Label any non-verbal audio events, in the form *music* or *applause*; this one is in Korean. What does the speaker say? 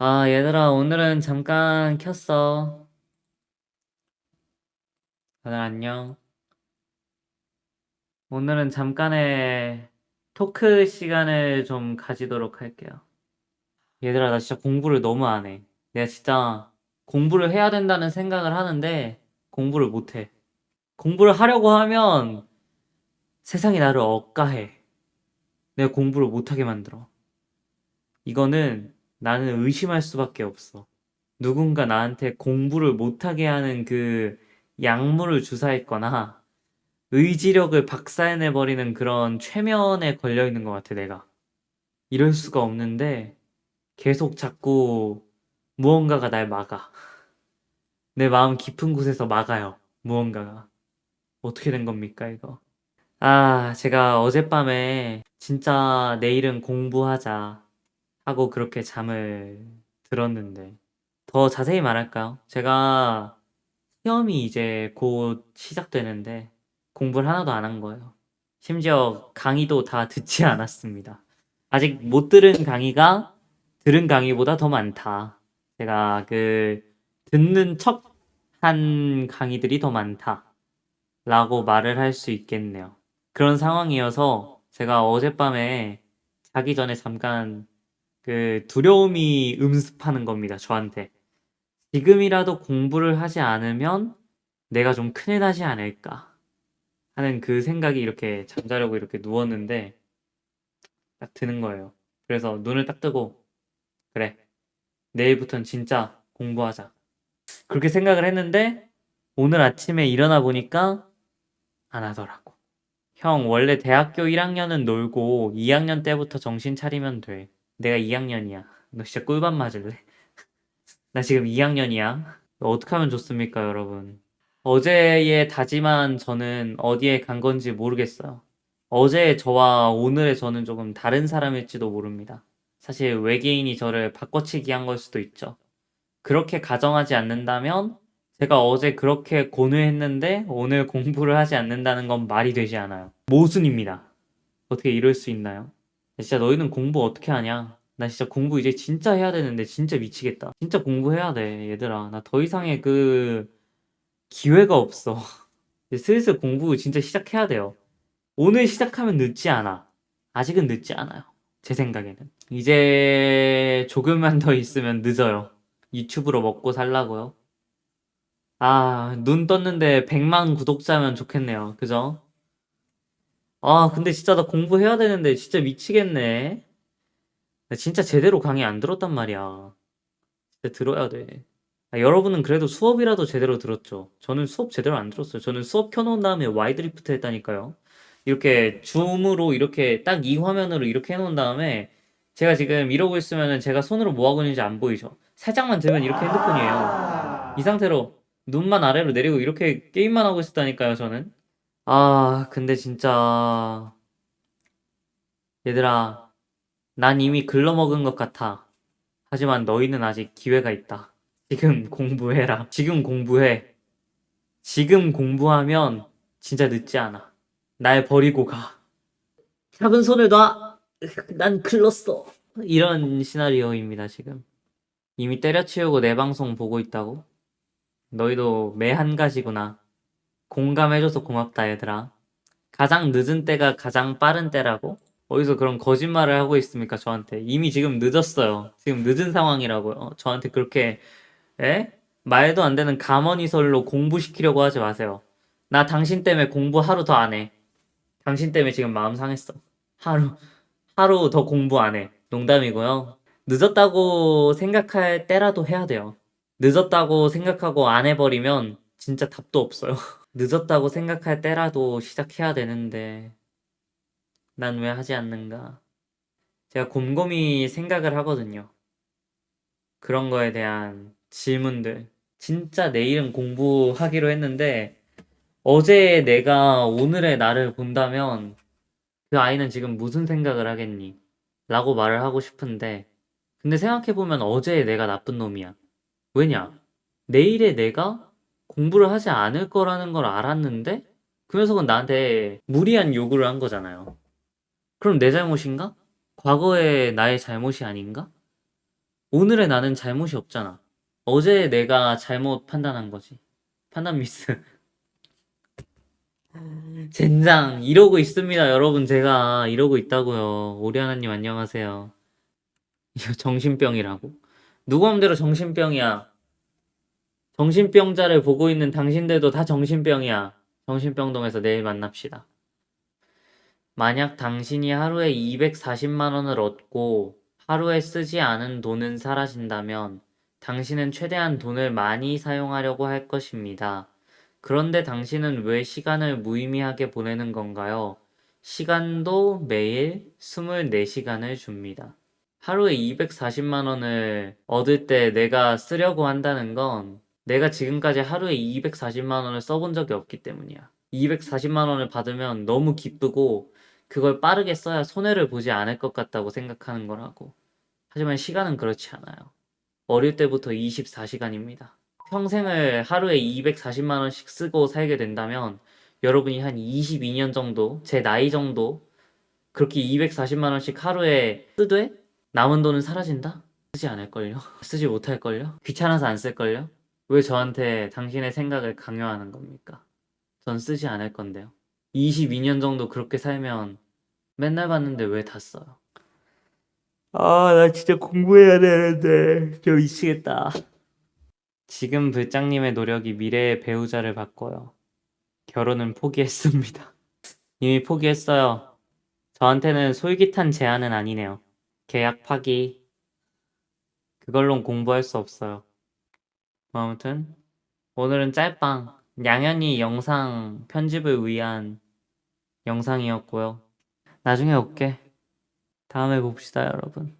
아, 얘들아, 오늘은 잠깐 켰어. 다들 안녕. 오늘은 잠깐의 토크 시간을 좀 가지도록 할게요. 얘들아, 나 진짜 공부를 너무 안 해. 내가 진짜 공부를 해야 된다는 생각을 하는데 공부를 못 해. 공부를 하려고 하면 세상이 나를 억까해. 내가 공부를 못 하게 만들어. 이거는 나는 의심할 수밖에 없어. 누군가 나한테 공부를 못하게 하는 그 약물을 주사했거나 의지력을 박살내버리는 그런 최면에 걸려 있는 것 같아, 내가. 이럴 수가 없는데 계속 자꾸 무언가가 날 막아. 내 마음 깊은 곳에서 막아요, 무언가가. 어떻게 된 겁니까, 이거? 아, 제가 어젯밤에 진짜 내일은 공부하자 하고 그렇게 잠을 들었는데 더 자세히 말할까요? 제가 시험이 이제 곧 시작되는데 공부를 하나도 안 한 거예요. 심지어 강의도 다 *laughs* 듣지 않았습니다. 아직 못 들은 강의가 들은 강의보다 더 많다. 제가 그 듣는 척 한 강의들이 더 많다. 라고 말을 할 수 있겠네요. 그런 상황이어서 제가 어젯밤에 자기 전에 잠깐 그 두려움이 음습하는 겁니다, 저한테. 지금이라도 공부를 하지 않으면 내가 좀 큰일 나지 않을까 하는 그 생각이 이렇게 잠자려고 이렇게 누웠는데 딱 드는 거예요. 그래서 눈을 딱 뜨고 그래, 내일부터는 진짜 공부하자. 그렇게 생각을 했는데 오늘 아침에 일어나 보니까 안 하더라고. 형, 원래 대학교 1학년은 놀고 2학년 때부터 정신 차리면 돼. 내가 2학년이야. 너 진짜 꿀밤 맞을래? *laughs* 나 지금 2학년이야. 어떻게 하면 좋습니까, 여러분? 어제의 다짐한 저는 어디에 간 건지 모르겠어요. 어제의 저와 오늘의 저는 조금 다른 사람일지도 모릅니다. 사실 외계인이 저를 바꿔치기 한 걸 수도 있죠. 그렇게 가정하지 않는다면 제가 어제 그렇게 고뇌했는데 오늘 공부를 하지 않는다는 건 말이 되지 않아요. 모순입니다. 어떻게 이럴 수 있나요? 진짜 너희는 공부 어떻게 하냐? 나 진짜 공부 이제 진짜 해야 되는데 진짜 미치겠다. 진짜 공부해야 돼, 얘들아. 나 더 이상의 그 기회가 없어. *laughs* 슬슬 공부 진짜 시작해야 돼요. 오늘 시작하면 늦지 않아. 아직은 늦지 않아요. 제 생각에는. 이제 조금만 더 있으면 늦어요. 유튜브로 먹고 살라고요. 아, 눈 떴는데 100만 구독자면 좋겠네요. 그죠? 아, 근데 진짜 나 공부해야 되는데 진짜 미치겠네. 나 진짜 제대로 강의 안 들었단 말이야. 진짜 들어야 돼. 아, 여러분은 그래도 수업이라도 제대로 들었죠. 저는 수업 제대로 안 들었어요. 저는 수업 켜놓은 다음에 와이드리프트 했다니까요. 이렇게 줌으로 이렇게 딱 이 화면으로 이렇게 해놓은 다음에 제가 지금 이러고 있으면은 제가 손으로 뭐 하고 있는지 안 보이죠? 살짝만 들면 이렇게 핸드폰이에요. 이 상태로 눈만 아래로 내리고 이렇게 게임만 하고 있었다니까요, 저는. 아, 근데 진짜 얘들아, 난 이미 글러먹은 것 같아. 하지만 너희는 아직 기회가 있다. 지금 공부해라. 지금 공부해. 지금 공부하면 진짜 늦지 않아. 날 버리고 가. 작은 손을 놔. 난 글렀어. 이런 시나리오입니다, 지금. 이미 때려치우고 내 방송 보고 있다고? 너희도 매 한 가지구나. 공감해줘서 고맙다, 얘들아. 가장 늦은 때가 가장 빠른 때라고? 어디서 그런 거짓말을 하고 있습니까, 저한테? 이미 지금 늦었어요. 지금 늦은 상황이라고요. 저한테 그렇게, 에? 말도 안 되는 가머니설로 공부시키려고 하지 마세요. 나 당신 때문에 공부 하루 더 안 해. 당신 때문에 지금 마음 상했어. 하루, 하루 더 공부 안 해. 농담이고요. 늦었다고 생각할 때라도 해야 돼요. 늦었다고 생각하고 안 해버리면 진짜 답도 없어요. *laughs* 늦었다고 생각할 때라도 시작해야 되는데, 난 왜 하지 않는가? 제가 곰곰이 생각을 하거든요. 그런 거에 대한 질문들. 진짜 내일은 공부하기로 했는데, 어제 내가 오늘의 나를 본다면, 그 아이는 지금 무슨 생각을 하겠니? 라고 말을 하고 싶은데, 근데 생각해보면 어제의 내가 나쁜 놈이야. 왜냐? 내일의 내가 공부를 하지 않을 거라는 걸 알았는데, 그 녀석은 나한테 무리한 요구를 한 거잖아요. 그럼 내 잘못인가? 과거의 나의 잘못이 아닌가? 오늘의 나는 잘못이 없잖아. 어제 내가 잘못 판단한 거지. 판단 미스. 젠장, 이러고 있습니다, 여러분. 제가 이러고 있다고요. 오리아나님 안녕하세요. 이거 정신병이라고? 누구 맘대로 정신병이야. 정신병자를 보고 있는 당신들도 다 정신병이야. 정신병동에서 내일 만납시다. 만약 당신이 하루에 240만 원을 얻고 하루에 쓰지 않은 돈은 사라진다면 당신은 최대한 돈을 많이 사용하려고 할 것입니다. 그런데 당신은 왜 시간을 무의미하게 보내는 건가요? 시간도 매일 24시간을 줍니다. 하루에 240만 원을 얻을 때 내가 쓰려고 한다는 건 내가 지금까지 하루에 240만 원을 써본 적이 없기 때문이야. 240만 원을 받으면 너무 기쁘고 그걸 빠르게 써야 손해를 보지 않을 것 같다고 생각하는 거라고. 하지만 시간은 그렇지 않아요. 어릴 때부터 24시간입니다. 평생을 하루에 240만 원씩 쓰고 살게 된다면 여러분이 한 22년 정도, 제 나이 정도 그렇게 240만 원씩 하루에 쓰되 남은 돈은 사라진다? 쓰지 않을걸요? *laughs* 쓰지 못할걸요? 귀찮아서 안 쓸걸요? 왜 저한테 당신의 생각을 강요하는 겁니까? 전 쓰지 않을 건데요. 22년 정도 그렇게 살면 맨날 봤는데 왜 다 써요? 아, 나 진짜 공부해야 되는데. 저 미치겠다. 지금 불장님의 노력이 미래의 배우자를 바꿔요. 결혼은 포기했습니다. *laughs* 이미 포기했어요. 저한테는 솔깃한 제안은 아니네요. 계약 파기. 그걸론 공부할 수 없어요. 뭐 아무튼 오늘은 짤방 양현이 영상 편집을 위한 영상이었고요. 나중에 올게. 다음에 봅시다, 여러분.